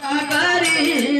I got it.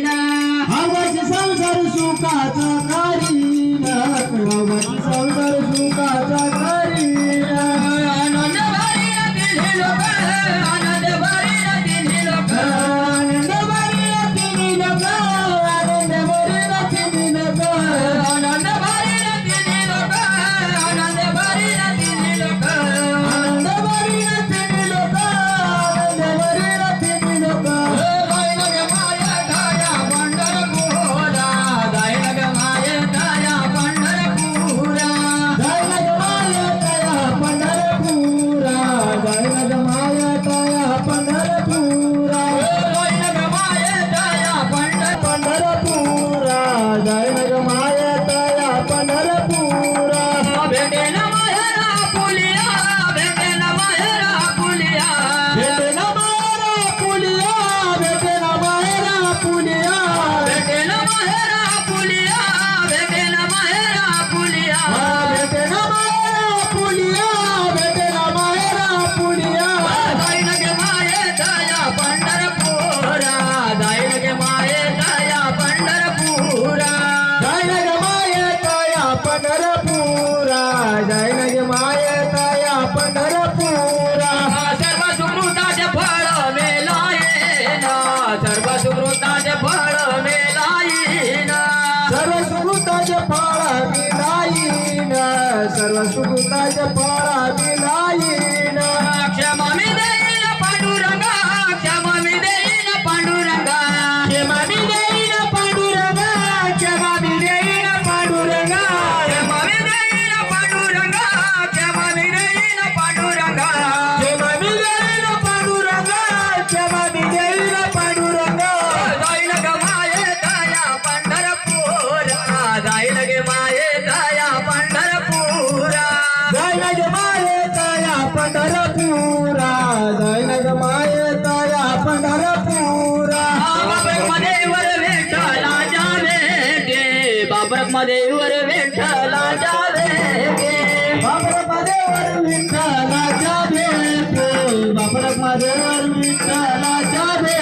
Julia. सुकृताचे फळ मिळाईन. सर्व सुकृताचे फळ मिळाईन. सर्व सुकृताचे फळ मिळ मदेवर विठला जावे के बाबर मदेवर विठला जावे के बाबर मदेवर विठला जावे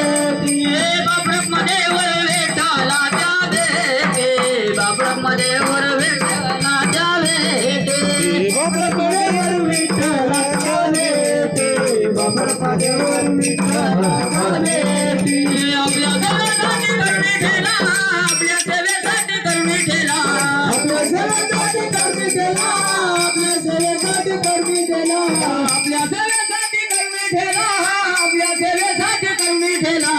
के बाबर मदेवर विठला जावे के बाबर मदेवर विठला जावे के बाबर मदेवर विठला जावे के मदेवर विठला जावे दिला आपल्या सेवेसाठी कर्मी दिला आपल्या सेवेसाठी कर्मी दिला आपल्या सेवेसाठी कर्मी दिला आपल्या सेवेसाठी कर्मी दिला